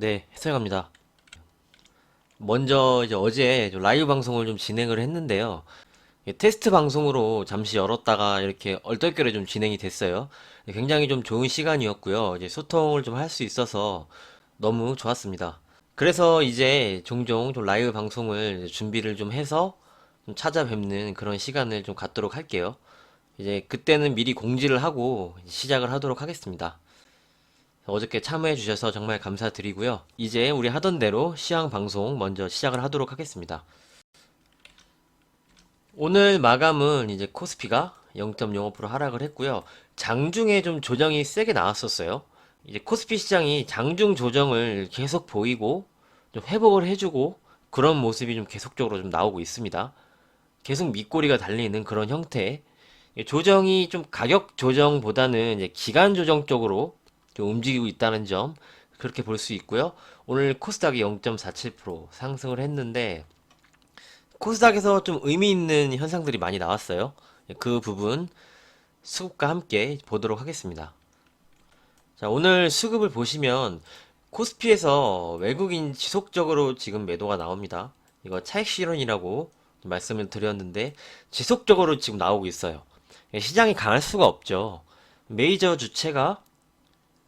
네, 해설갑니다. 먼저 이제 어제 좀 라이브 방송을 좀 진행을 했는데요. 예, 테스트 방송으로 잠시 열었다가 이렇게 얼떨결에 좀 진행이 됐어요. 예, 굉장히 좀 좋은 시간이었고요. 이제 소통을 좀 할 수 있어서 너무 좋았습니다. 그래서 이제 종종 좀 라이브 방송을 준비를 좀 해서 좀 찾아뵙는 그런 시간을 좀 갖도록 할게요. 이제 그때는 미리 공지를 하고 시작을 하도록 하겠습니다. 어저께 참여해 주셔서 정말 감사드리고요. 이제 우리 하던 대로 시황 방송 먼저 시작을 하도록 하겠습니다. 오늘 마감은 이제 코스피가 0.05% 하락을 했고요. 장중에 좀 조정이 세게 나왔었어요. 이제 코스피 시장이 장중 조정을 계속 보이고 좀 회복을 해주고 그런 모습이 좀 계속적으로 좀 나오고 있습니다. 계속 밑꼬리가 달리는 그런 형태. 조정이 좀 가격 조정보다는 이제 기간 조정 쪽으로 좀 움직이고 있다는 점 그렇게 볼 수 있고요. 오늘 코스닥이 0.47% 상승을 했는데 코스닥에서 좀 의미 있는 현상들이 많이 나왔어요. 그 부분 수급과 함께 보도록 하겠습니다. 자, 오늘 수급을 보시면 코스피에서 외국인 지속적으로 지금 매도가 나옵니다. 이거 차익 실현이라고 말씀을 드렸는데 지속적으로 지금 나오고 있어요. 시장이 강할 수가 없죠. 메이저 주체가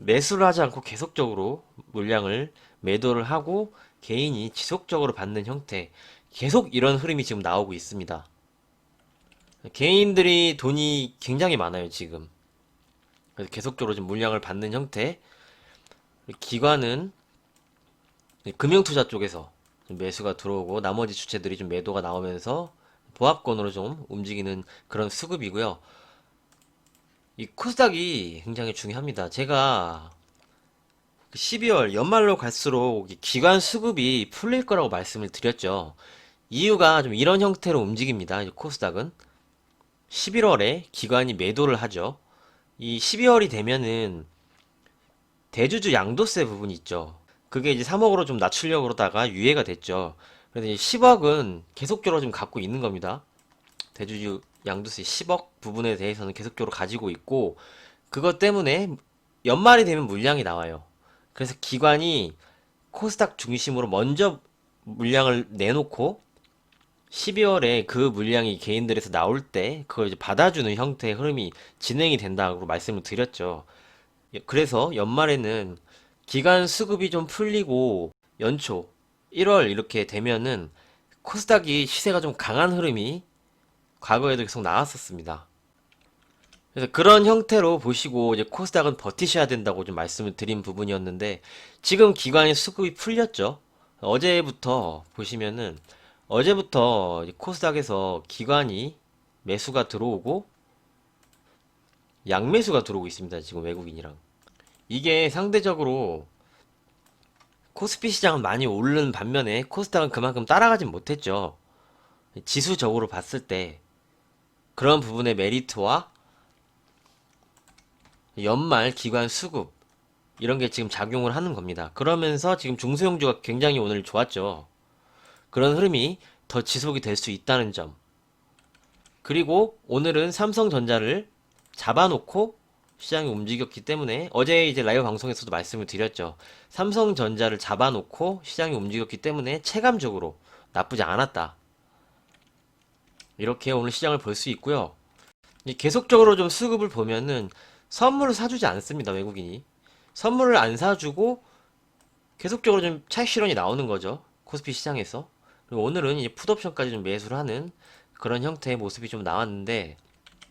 매수를 하지 않고 계속적으로 물량을 매도를 하고 개인이 지속적으로 받는 형태 계속 이런 흐름이 지금 나오고 있습니다. 개인들이 돈이 굉장히 많아요, 지금. 그래서 계속적으로 지금 물량을 받는 형태. 기관은 금융투자 쪽에서 좀 매수가 들어오고 나머지 주체들이 좀 매도가 나오면서 보합권으로 좀 움직이는 그런 수급이고요. 이 코스닥이 굉장히 중요합니다. 제가 12월 연말로 갈수록 이 기관 수급이 풀릴 거라고 말씀을 드렸죠. 이유가 좀 이런 형태로 움직입니다. 이 코스닥은 11월에 기관이 매도를 하죠. 이 12월이 되면은 대주주 양도세 부분이 있죠. 그게 이제 3억으로 좀 낮추려고 그러다가 유예가 됐죠. 그래서 이 10억은 계속적으로 좀 갖고 있는 겁니다. 대주주 양도세 10억 부분에 대해서는 계속적으로 가지고 있고 그것 때문에 연말이 되면 물량이 나와요. 그래서 기관이 코스닥 중심으로 먼저 물량을 내놓고 12월에 그 물량이 개인들에서 나올 때 그걸 이제 받아주는 형태의 흐름이 진행이 된다고 말씀을 드렸죠. 그래서 연말에는 기간 수급이 좀 풀리고 연초 1월 이렇게 되면은 코스닥이 시세가 좀 강한 흐름이 과거에도 계속 나왔었습니다. 그래서 그런 형태로 보시고 이제 코스닥은 버티셔야 된다고 좀 말씀을 드린 부분이었는데 지금 기관의 수급이 풀렸죠. 어제부터 보시면은 어제부터 코스닥에서 기관이 매수가 들어오고 양매수가 들어오고 있습니다. 지금 외국인이랑. 이게 상대적으로 코스피 시장은 많이 오른 반면에 코스닥은 그만큼 따라가진 못했죠. 지수적으로 봤을 때 그런 부분의 메리트와 연말 기관 수급 이런 게 지금 작용을 하는 겁니다. 그러면서 지금 중소형주가 굉장히 오늘 좋았죠. 그런 흐름이 더 지속이 될 수 있다는 점. 그리고 오늘은 삼성전자를 잡아놓고 시장이 움직였기 때문에 어제 이제 라이브 방송에서도 말씀을 드렸죠. 삼성전자를 잡아놓고 시장이 움직였기 때문에 체감적으로 나쁘지 않았다. 이렇게 오늘 시장을 볼 수 있고요. 계속적으로 좀 수급을 보면은 선물을 사주지 않습니다, 외국인이. 선물을 안 사주고 계속적으로 좀 차익 실현이 나오는 거죠. 코스피 시장에서. 그리고 오늘은 이제 풋옵션까지 좀 매수를 하는 그런 형태의 모습이 좀 나왔는데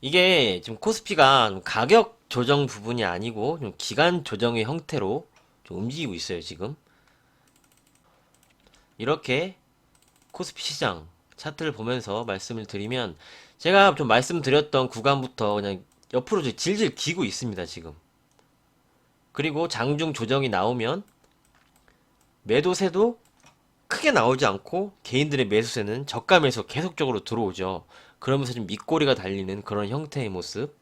이게 지금 코스피가 좀 가격 조정 부분이 아니고 좀 기간 조정의 형태로 좀 움직이고 있어요, 지금. 이렇게 코스피 시장 차트를 보면서 말씀을 드리면 제가 좀 말씀드렸던 구간부터 그냥 옆으로 좀 질질 기고 있습니다, 지금. 그리고 장중 조정이 나오면 매도세도 크게 나오지 않고 개인들의 매수세는 저가 매수 계속적으로 들어오죠. 그러면서 좀 밑꼬리가 달리는 그런 형태의 모습.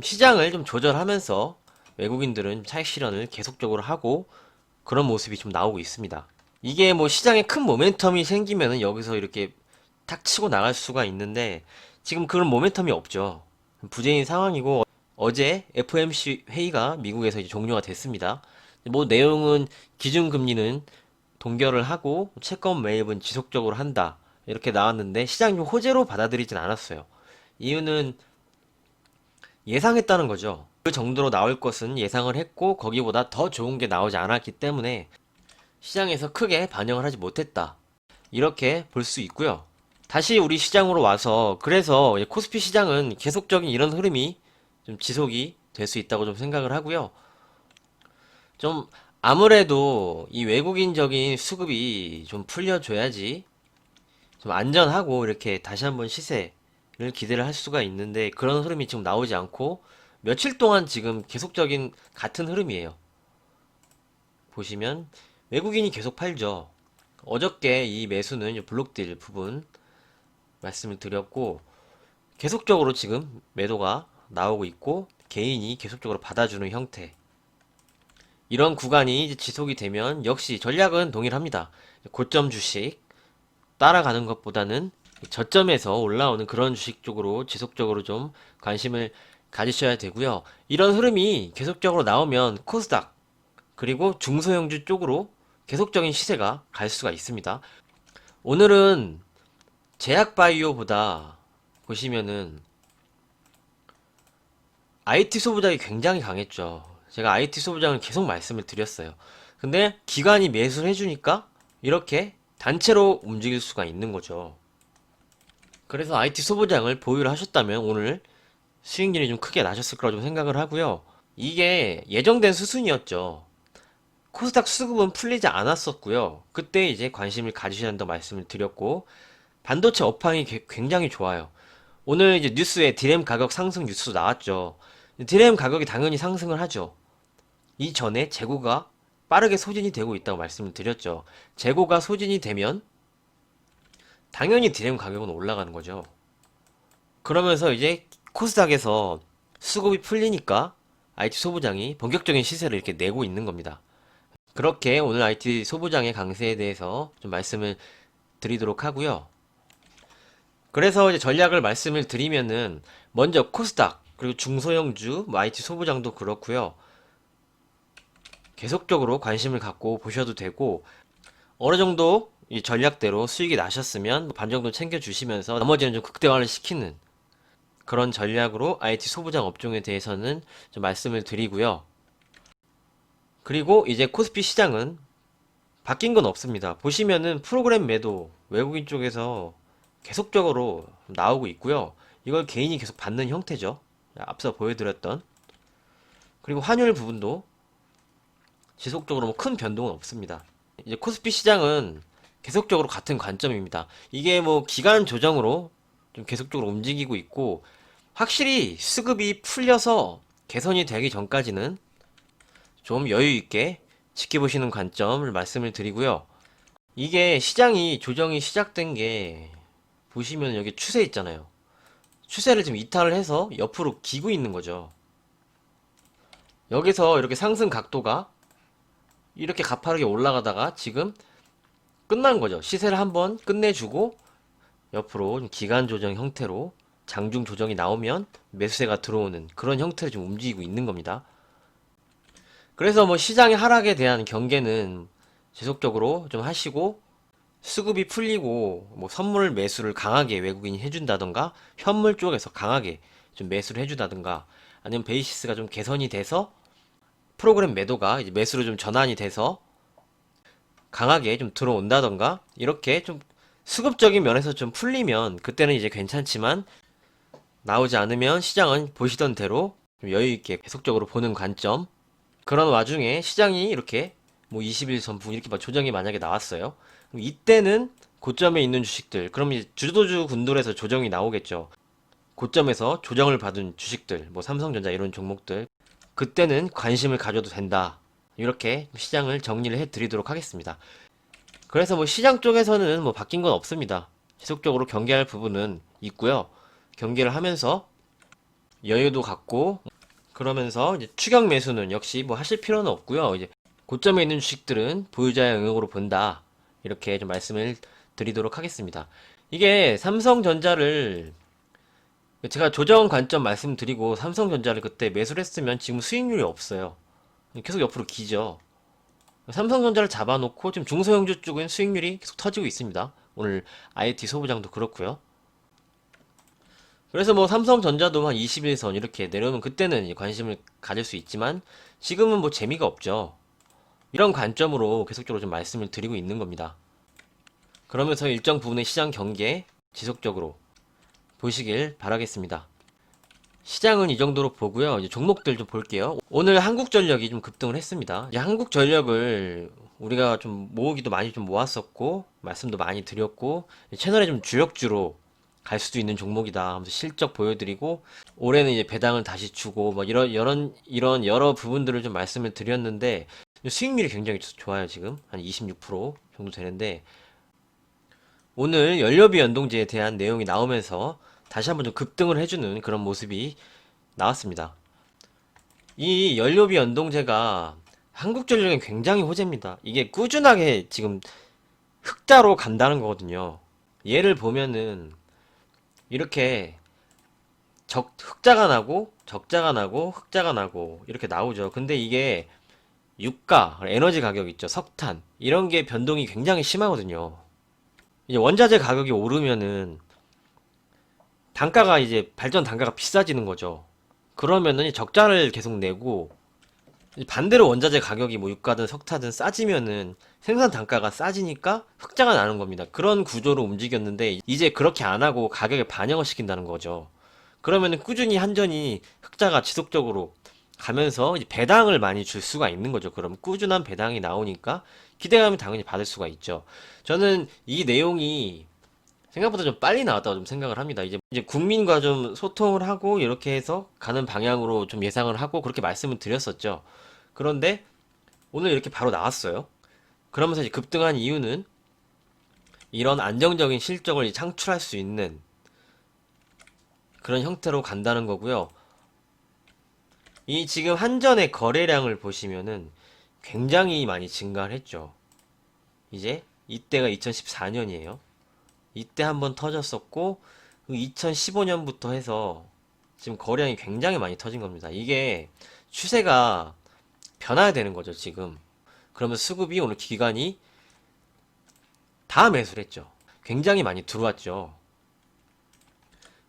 시장을 좀 조절하면서 외국인들은 차익 실현을 계속적으로 하고 그런 모습이 좀 나오고 있습니다. 이게 뭐 시장에 큰 모멘텀이 생기면은 여기서 이렇게 탁 치고 나갈 수가 있는데 지금 그런 모멘텀이 없죠. 부재인 상황이고 어제 FMC 회의가 미국에서 이제 종료가 됐습니다. 뭐 내용은 기준금리는 동결을 하고 채권 매입은 지속적으로 한다. 이렇게 나왔는데 시장이 호재로 받아들이진 않았어요. 이유는 예상했다는 거죠. 그 정도로 나올 것은 예상을 했고 거기보다 더 좋은 게 나오지 않았기 때문에 시장에서 크게 반영을 하지 못했다. 이렇게 볼 수 있고요. 다시 우리 시장으로 와서 그래서 코스피 시장은 계속적인 이런 흐름이 좀 지속이 될 수 있다고 좀 생각을 하고요. 좀 아무래도 이 외국인적인 수급이 좀 풀려줘야지 좀 안전하고 이렇게 다시 한번 시세를 기대를 할 수가 있는데 그런 흐름이 지금 나오지 않고 며칠 동안 지금 계속적인 같은 흐름이에요. 보시면 외국인이 계속 팔죠. 어저께 이 매수는 블록딜 부분 말씀을 드렸고 계속적으로 지금 매도가 나오고 있고 개인이 계속적으로 받아주는 형태 이런 구간이 지속이 되면 역시 전략은 동일합니다. 고점 주식 따라가는 것보다는 저점에서 올라오는 그런 주식 쪽으로 지속적으로 좀 관심을 가지셔야 되고요. 이런 흐름이 계속적으로 나오면 코스닥 그리고 중소형주 쪽으로 계속적인 시세가 갈 수가 있습니다. 오늘은 제약바이오보다 보시면은 IT 소부장이 굉장히 강했죠. 제가 IT 소부장을 계속 말씀을 드렸어요. 근데 기관이 매수를 해주니까 이렇게 단체로 움직일 수가 있는 거죠. 그래서 IT 소부장을 보유를 하셨다면 오늘 수익률이 좀 크게 나셨을 거라고 좀 생각을 하고요. 이게 예정된 수순이었죠. 코스닥 수급은 풀리지 않았었고요. 그때 이제 관심을 가지셔야 한다고 말씀을 드렸고 반도체 업황이 게- 굉장히 좋아요. 오늘 이제 뉴스에 디램 가격 상승 뉴스 나왔죠. 디램 가격이 당연히 상승을 하죠. 이전에 재고가 빠르게 소진이 되고 있다고 말씀을 드렸죠. 재고가 소진이 되면 당연히 디램 가격은 올라가는 거죠. 그러면서 이제 코스닥에서 수급이 풀리니까 IT 소부장이 본격적인 시세를 이렇게 내고 있는 겁니다. 그렇게 오늘 IT 소부장의 강세에 대해서 좀 말씀을 드리도록 하고요. 그래서 이제 전략을 말씀을 드리면은 먼저 코스닥 그리고 중소형주 뭐 IT 소부장도 그렇고요. 계속적으로 관심을 갖고 보셔도 되고 어느 정도 이 전략대로 수익이 나셨으면 반 정도 챙겨 주시면서 나머지는 좀 극대화를 시키는 그런 전략으로 IT 소부장 업종에 대해서는 좀 말씀을 드리고요. 그리고 이제 코스피 시장은 바뀐 건 없습니다. 보시면은 프로그램 매도 외국인 쪽에서 계속적으로 나오고 있고요. 이걸 개인이 계속 받는 형태죠. 앞서 보여드렸던. 그리고 환율 부분도 지속적으로 뭐 큰 변동은 없습니다. 이제 코스피 시장은 계속적으로 같은 관점입니다. 이게 뭐 기간 조정으로 좀 계속적으로 움직이고 있고 확실히 수급이 풀려서 개선이 되기 전까지는 좀 여유 있게 지켜보시는 관점을 말씀을 드리고요. 이게 시장이 조정이 시작된 게 보시면 여기 추세 있잖아요. 추세를 지금 이탈을 해서 옆으로 기고 있는 거죠. 여기서 이렇게 상승 각도가 이렇게 가파르게 올라가다가 지금 끝난 거죠. 시세를 한번 끝내주고 옆으로 좀 기간 조정 형태로 장중 조정이 나오면 매수세가 들어오는 그런 형태로 좀 움직이고 있는 겁니다. 그래서 뭐 시장의 하락에 대한 경계는 지속적으로 좀 하시고 수급이 풀리고 뭐 선물 매수를 강하게 외국인이 해준다던가 현물 쪽에서 강하게 좀 매수를 해준다던가 아니면 베이시스가 좀 개선이 돼서 프로그램 매도가 이제 매수로 좀 전환이 돼서 강하게 좀 들어온다던가 이렇게 좀 수급적인 면에서 좀 풀리면 그때는 이제 괜찮지만 나오지 않으면 시장은 보시던 대로 좀 여유 있게 계속적으로 보는 관점 그런 와중에 시장이 이렇게 뭐 20일 선풍 이렇게 막 조정이 만약에 나왔어요. 그럼 이때는 고점에 있는 주식들, 그럼 이제 주도주 군돌에서 조정이 나오겠죠. 고점에서 조정을 받은 주식들, 뭐 삼성전자 이런 종목들, 그때는 관심을 가져도 된다. 이렇게 시장을 정리를 해 드리도록 하겠습니다. 그래서 뭐 시장 쪽에서는 뭐 바뀐 건 없습니다. 지속적으로 경계할 부분은 있고요. 경계를 하면서 여유도 갖고 그러면서 이제 추격 매수는 역시 뭐 하실 필요는 없고요. 이제 고점에 있는 주식들은 보유자의 영역으로 본다. 이렇게 좀 말씀을 드리도록 하겠습니다. 이게 삼성전자를 제가 조정 관점 말씀드리고 삼성전자를 그때 매수를 했으면 지금 수익률이 없어요. 계속 옆으로 기죠. 삼성전자를 잡아놓고 지금 중소형주 쪽은 수익률이 계속 터지고 있습니다. 오늘 IT 소부장도 그렇고요. 그래서 뭐 삼성전자도 한 21선 이렇게 내려오면 그때는 관심을 가질 수 있지만 지금은 뭐 재미가 없죠. 이런 관점으로 계속적으로 좀 말씀을 드리고 있는 겁니다. 그러면서 일정 부분의 시장 경계 지속적으로 보시길 바라겠습니다. 시장은 이 정도로 보고요. 이제 종목들 좀 볼게요. 오늘 한국전력이 좀 급등을 했습니다. 이제 한국전력을 우리가 좀 모으기도 많이 좀 모았었고 말씀도 많이 드렸고 채널에 좀 주력주로 갈 수도 있는 종목이다 하면서 실적 보여드리고 올해는 이제 배당을 다시 주고 뭐 이런 이런 이런 여러 부분들을 좀 말씀을 드렸는데 수익률이 굉장히 좋아요 지금 한 26% 정도 되는데 오늘 연료비 연동제에 대한 내용이 나오면서 다시 한번 좀 급등을 해주는 그런 모습이 나왔습니다. 이 연료비 연동제가 한국전력에 굉장히 호재입니다. 이게 꾸준하게 지금 흑자로 간다는 거거든요. 예를 보면은 이렇게 적, 흑자가 나고 적자가 나고 흑자가 나고 이렇게 나오죠. 근데 이게 유가, 에너지 가격 있죠. 석탄 이런 게 변동이 굉장히 심하거든요. 이제 원자재 가격이 오르면은 단가가 이제 발전 단가가 비싸지는 거죠. 그러면은 이 적자를 계속 내고 이 반대로 원자재 가격이 뭐 유가든 석탄든 싸지면은 생산 단가가 싸지니까 흑자가 나는 겁니다. 그런 구조로 움직였는데 이제 그렇게 안 하고 가격에 반영을 시킨다는 거죠. 그러면은 꾸준히 한전이 흑자가 지속적으로 가면서 배당을 많이 줄 수가 있는 거죠. 그럼 꾸준한 배당이 나오니까 기대감이 당연히 받을 수가 있죠. 저는 이 내용이 생각보다 좀 빨리 나왔다고 좀 생각을 합니다. 이제 이제 국민과 좀 소통을 하고 이렇게 해서 가는 방향으로 좀 예상을 하고 그렇게 말씀을 드렸었죠. 그런데 오늘 이렇게 바로 나왔어요. 그러면서 이제 급등한 이유는 이런 안정적인 실적을 창출할 수 있는 그런 형태로 간다는 거고요. 이 지금 한전의 거래량을 보시면은 굉장히 많이 증가를 했죠. 이제 이때가 2014년이에요. 이때 한번 터졌었고 2015년부터 해서 지금 거래량이 굉장히 많이 터진 겁니다. 이게 추세가 변화야 되는 거죠, 지금. 그러면 수급이 오늘 기간이 다 매수를 했죠. 굉장히 많이 들어왔죠.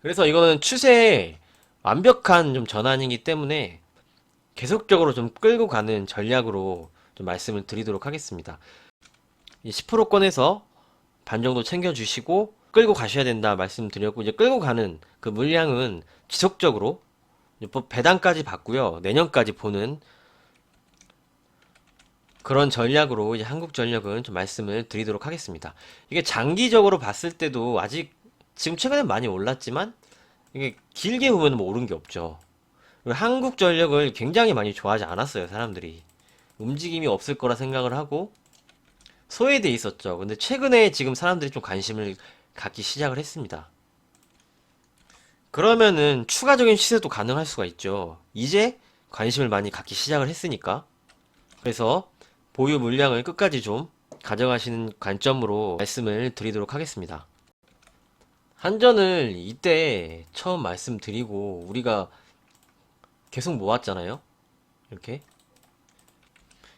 그래서 이거는 추세의 완벽한 좀 전환이기 때문에 계속적으로 좀 끌고 가는 전략으로 좀 말씀을 드리도록 하겠습니다. 이 10%권에서 반 정도 챙겨주시고 끌고 가셔야 된다 말씀드렸고 이제 끌고 가는 그 물량은 지속적으로 배당까지 받고요 내년까지 보는 그런 전략으로 이제 한국 전력은 좀 말씀을 드리도록 하겠습니다. 이게 장기적으로 봤을 때도 아직 지금 최근에 많이 올랐지만 이게 길게 보면 뭐 오른 게 없죠. 그리고 한국 전력을 굉장히 많이 좋아하지 않았어요 사람들이 움직임이 없을 거라 생각을 하고 소외돼 있었죠. 근데 최근에 지금 사람들이 좀 관심을 갖기 시작을 했습니다. 그러면은 추가적인 시세도 가능할 수가 있죠. 이제 관심을 많이 갖기 시작을 했으니까. 그래서 보유 물량을 끝까지 좀 가져가시는 관점으로 말씀을 드리도록 하겠습니다. 한전을 이때 처음 말씀드리고 우리가 계속 모았잖아요. 이렇게.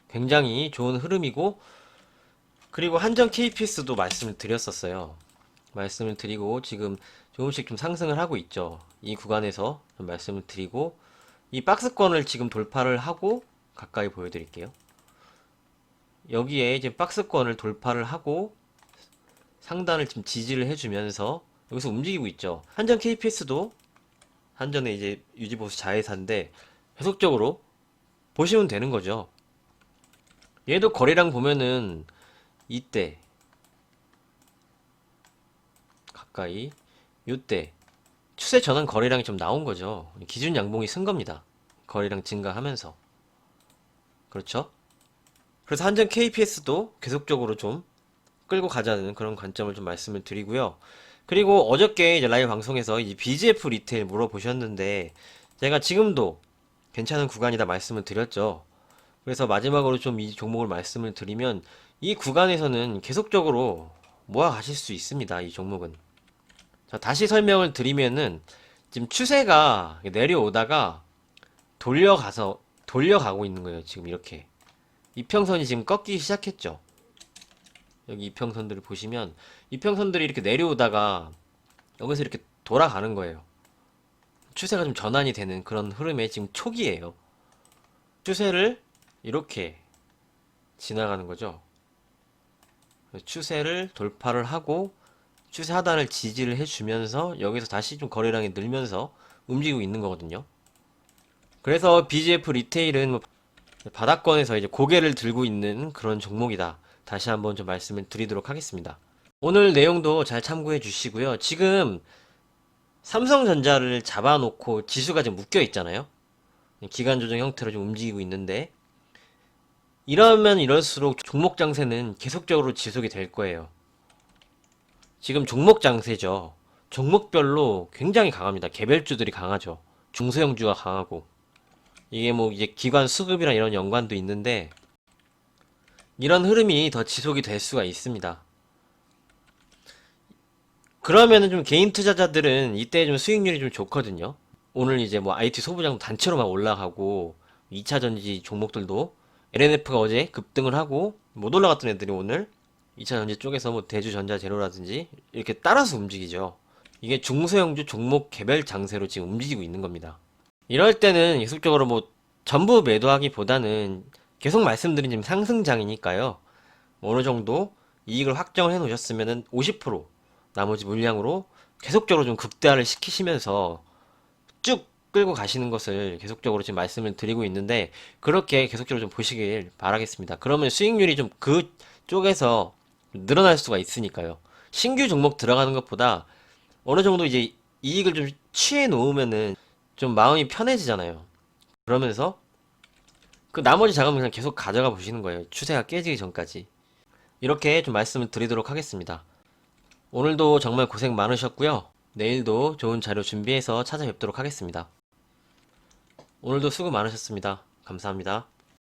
굉장히 좋은 흐름이고 그리고 한전 KPS도 말씀을 드렸었어요. 말씀을 드리고 지금 조금씩 좀 상승을 하고 있죠. 이 구간에서 좀 말씀을 드리고 이 박스권을 지금 돌파를 하고 가까이 보여드릴게요. 여기에 이제 박스권을 돌파를 하고 상단을 좀 지지를 해주면서 여기서 움직이고 있죠. 한전 KPS도 한전의 이제 유지보수 자회사인데 계속적으로 보시면 되는 거죠. 얘도 거래량 보면은 이때 가까이 요때 추세 전환 거래량이 좀 나온 거죠. 기준 양봉이 쓴 겁니다. 거래량 증가하면서 그렇죠? 그래서 한전 KPS도 계속적으로 좀 끌고 가자는 그런 관점을 좀 말씀을 드리고요. 그리고 어저께 이제 라이브 방송에서 이 BGF 리테일 물어보셨는데 제가 지금도 괜찮은 구간이다 말씀을 드렸죠. 그래서 마지막으로 좀 이 종목을 말씀을 드리면 이 구간에서는 계속적으로 모아 가실 수 있습니다. 이 종목은. 자, 다시 설명을 드리면은 지금 추세가 내려오다가 돌려가서 돌려가고 있는 거예요. 지금 이렇게. 이평선이 지금 꺾이기 시작했죠. 여기 이평선들을 보시면 이평선들이 이렇게 내려오다가 여기서 이렇게 돌아가는 거예요. 추세가 좀 전환이 되는 그런 흐름의 지금 초기예요. 추세를 이렇게 지나가는 거죠. 추세를 돌파를 하고 추세 하단을 지지를 해주면서 여기서 다시 좀 거래량이 늘면서 움직이고 있는 거거든요. 그래서 BGF 리테일은 뭐 바닥권에서 이제 고개를 들고 있는 그런 종목이다. 다시 한번 좀 말씀을 드리도록 하겠습니다. 오늘 내용도 잘 참고해 주시고요. 지금 삼성전자를 잡아놓고 지수가 지금 묶여 있잖아요. 기간 조정 형태로 좀 움직이고 있는데 이러면 이럴수록 종목 장세는 계속적으로 지속이 될 거예요. 지금 종목 장세죠. 종목별로 굉장히 강합니다. 개별주들이 강하죠. 중소형주가 강하고 이게 뭐 이제 기관 수급이랑 이런 연관도 있는데 이런 흐름이 더 지속이 될 수가 있습니다. 그러면은 좀 개인 투자자들은 이때 좀 수익률이 좀 좋거든요. 오늘 이제 뭐 IT 소부장 단체로만 올라가고 2차 전지 종목들도 LNF가 어제 급등을 하고 못 올라갔던 애들이 오늘 2차 전지 쪽에서 뭐 대주전자 제로라든지 이렇게 따라서 움직이죠. 이게 중소형주 종목 개별 장세로 지금 움직이고 있는 겁니다. 이럴 때는 계속적으로 뭐 전부 매도하기보다는 계속 말씀드린 지금 상승장이니까요. 뭐 어느 정도 이익을 확정을 해 놓으셨으면은 50% 나머지 물량으로 계속적으로 좀 극대화를 시키시면서 쭉 끌고 가시는 것을 계속적으로 지금 말씀을 드리고 있는데 그렇게 계속적으로 좀 보시길 바라겠습니다. 그러면 수익률이 좀 그 쪽에서 늘어날 수가 있으니까요. 신규 종목 들어가는 것보다 어느 정도 이제 이익을 좀 취해 놓으면은 좀 마음이 편해지잖아요. 그러면서 그 나머지 자금을 그냥 계속 가져가 보시는 거예요. 추세가 깨지기 전까지. 이렇게 좀 말씀을 드리도록 하겠습니다. 오늘도 정말 고생 많으셨고요. 내일도 좋은 자료 준비해서 찾아뵙도록 하겠습니다. 오늘도 수고 많으셨습니다. 감사합니다.